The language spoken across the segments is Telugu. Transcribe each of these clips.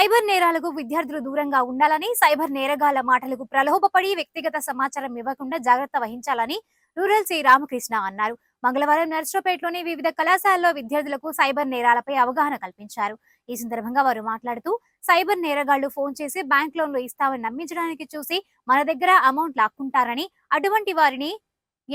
సైబర్ నేరాలకు విద్యార్థులు దూరంగా ఉండాలని సైబర్ నేరగాళ్ళ మాటలకు ప్రలోభపడి వ్యక్తిగత సమాచారం ఇవ్వకుండా జాగ్రత్త వహించాలని రూరల్ శ్రీ రామకృష్ణ అన్నారు. మంగళవారం నర్సరావుపేటలోని వివిధ కళాశాలలో విద్యార్థులకు సైబర్ నేరాలపై అవగాహన కల్పించారు. ఈ సందర్భంగా వారు మాట్లాడుతూ సైబర్ నేరగాళ్ళు ఫోన్ చేసి బ్యాంక్ లోన్లు ఇస్తామని నమ్మించడానికి చూసి మన దగ్గర అమౌంట్ లాక్కుంటారని అటువంటి వారిని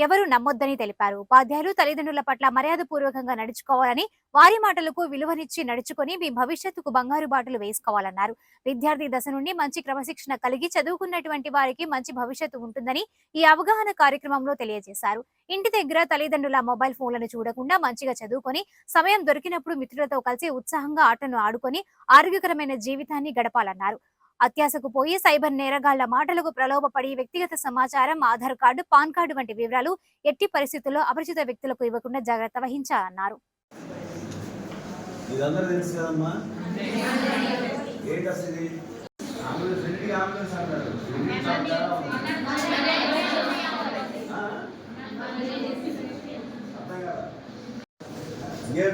ఎవరు నమ్మొద్దని తెలిపారు. ఉపాధ్యాయులు తల్లిదండ్రుల పట్ల మర్యాదపూర్వకంగా నడుచుకోవాలని వారి మాటలకు విలువనిచ్చి నడుచుకొని మీ భవిష్యత్తుకు బంగారు బాటలు వేసుకోవాలన్నారు. విద్యార్థి దశ నుండి మంచి క్రమశిక్షణ కలిగి చదువుకున్నటువంటి వారికి మంచి భవిష్యత్తు ఉంటుందని ఈ అవగాహన కార్యక్రమంలో తెలియజేశారు. ఇంటి దగ్గర తల్లిదండ్రుల మొబైల్ ఫోన్లను చూడకుండా మంచిగా చదువుకొని సమయం దొరికినప్పుడు మిత్రులతో కలిసి ఉత్సాహంగా ఆటను ఆడుకొని ఆరోగ్యకరమైన జీవితాన్ని గడపాలన్నారు. అత్యాశకు పోయి సైబర్ నేరగాళ్ళ మాటలకు ప్రలోభపడి వ్యక్తిగత సమాచారం ఆధార్ కార్డు పాన్ కార్డు వంటి వివరాలు ఎట్టి పరిస్థితుల్లో అపరిచిత వ్యక్తులకు ఇవ్వకుండా జాగ్రత్త వహించాలన్నారు ఇదందరూ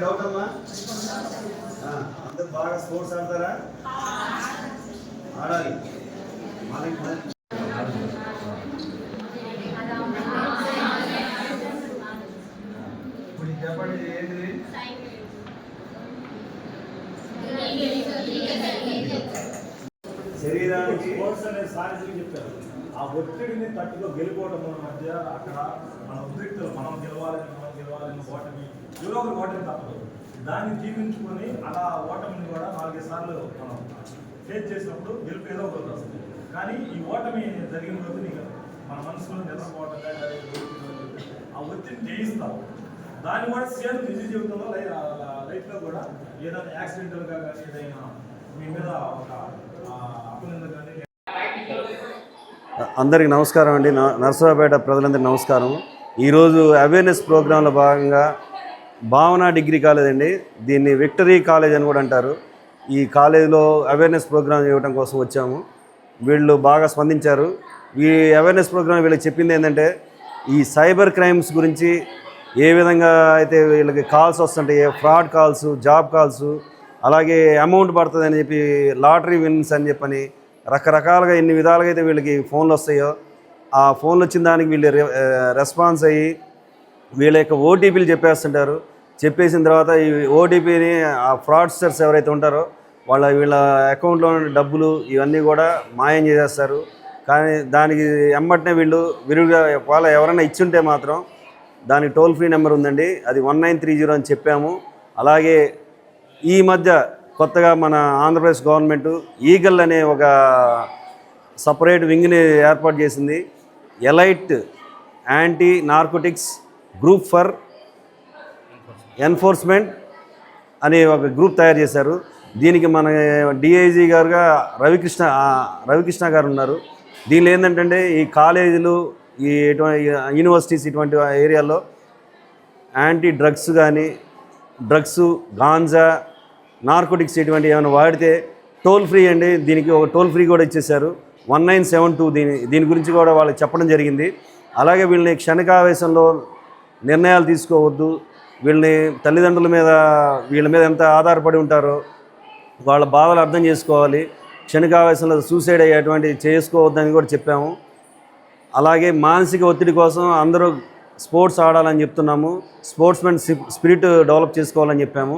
డౌట్ అమ్మా? అందరు బాగా స్పోర్ట్స్ ఆడతారా? ఆడాలి. మనకి మన- ఇప్పుడు చెప్పండి ఏంటిది? శరీరానికి స్పోర్ట్స్ అనే సారథి చెప్పారు. ఆ ఒత్తిడిని తట్టుకో గెలుపోవడం మన మధ్య అక్కడ మన ఉద్రిక్తులు మనం గెలవాలని మనం గెలవాలని ఓటమి ఎవరో ఒకరు ఓటమి తప్పదు. దాన్ని జీవించుకొని అలా ఓటమిని కూడా నాలుగైదు సార్లు మనం ఫేస్ చేసినప్పుడు గెలుపు ఏదో ఒకటి వస్తుంది. కానీ ఈ ఓటమి జరిగిన రోజు నీకు మన మనసులో నిద్రపోవటం ఆ ఒత్తిడిని జయిస్తావు. దాన్ని కూడా సేమ్ నిజ జీవితంలో లైఫ్లో కూడా ఏదైనా యాక్సిడెంటల్గా కానీ ఏదైనా మీ మీద ఒక ఆ, అపనింద కానీ అందరికీ నమస్కారం అండి. న- నరసరావుపేట ప్రజలందరికీ నమస్కారం. ఈరోజు అవేర్నెస్ ప్రోగ్రాంలో భాగంగా భావన డిగ్రీ కాలేజ్ అండి దీన్ని విక్టరీ కాలేజ్ అని కూడా అంటారు. ఈ కాలేజీలో అవేర్నెస్ ప్రోగ్రామ్ ఇవ్వడం కోసం వచ్చాము. వీళ్ళు బాగా స్పందించారు. ఈ అవేర్నెస్ ప్రోగ్రాం వీళ్ళకి చెప్పింది ఏంటంటే ఈ సైబర్ క్రైమ్స్ గురించి ఏ విధంగా అయితే వీళ్ళకి కాల్స్ వస్తుంటాయి ఫ్రాడ్ కాల్స్ జాబ్ కాల్స్ అలాగే అమౌంట్ పడుతుంది అని చెప్పి లాటరీ విన్స్ అని చెప్పని రకరకాలుగా ఎన్ని విధాలుగా అయితే వీళ్ళకి ఫోన్లు వస్తాయో ఆ ఫోన్లు వచ్చిన దానికి వీళ్ళు రెస్పాన్స్ అయ్యి వీళ్ళ యొక్క ఓటీపీలు చెప్పేస్తుంటారు. చెప్పేసిన తర్వాత ఈ ఓటీపీని ఆ ఫ్రాడ్స్టర్స్ ఎవరైతే ఉంటారో వాళ్ళ వీళ్ళ అకౌంట్లో డబ్బులు ఇవన్నీ కూడా మాయం చేసేస్తారు. కానీ దానికి ఎమ్మటనే వీళ్ళు విరుగుగా వాళ్ళ ఎవరైనా ఇచ్చుంటే మాత్రం దానికి టోల్ ఫ్రీ నెంబర్ ఉందండి. అది వన్ నైన్ త్రీ జీరో అని చెప్పాము. అలాగే ఈ మధ్య కొత్తగా మన ఆంధ్రప్రదేశ్ గవర్నమెంట్ ఈగల్ అనే ఒక సపరేట్ వింగ్ని ఏర్పాటు చేసింది. Elite anti narcotics group for enforcement అనే ఒక గ్రూప్ తయారు చేశారు. దీనికి మన డిఐజీ గారుగా రవికృష్ణ రవికృష్ణ గారు ఉన్నారు. దీనిలో ఏంటంటే ఈ కాలేజీలు ఈ యూనివర్సిటీస్ ఇటువంటి ఏరియాలో యాంటీ డ్రగ్స్ కానీ డ్రగ్స్ గాంజా నార్కోటిక్స్ ఇటువంటి ఏమైనా వాడితే టోల్ ఫ్రీ అండి. దీనికి ఒక టోల్ ఫ్రీ కూడా ఇచ్చేశారు. వన్ నైన్ సెవెన్ టూ దీని దీని గురించి కూడా వాళ్ళకి చెప్పడం జరిగింది. అలాగే వీళ్ళని క్షణికావేశంలో నిర్ణయాలు తీసుకోవద్దు. వీళ్ళని తల్లిదండ్రుల మీద వీళ్ళ మీద ఎంత ఆధారపడి ఉంటారో వాళ్ళ బాధలు అర్థం చేసుకోవాలి. క్షణికావేశంలో సూసైడ్ అయ్యేటువంటి చేసుకోవద్దని కూడా చెప్పాము. అలాగే మానసిక ఒత్తిడి కోసం అందరూ స్పోర్ట్స్ ఆడాలని చెప్తున్నాము. స్పోర్ట్స్మెన్ స్పిరిట్ డెవలప్ చేసుకోవాలని చెప్పాము.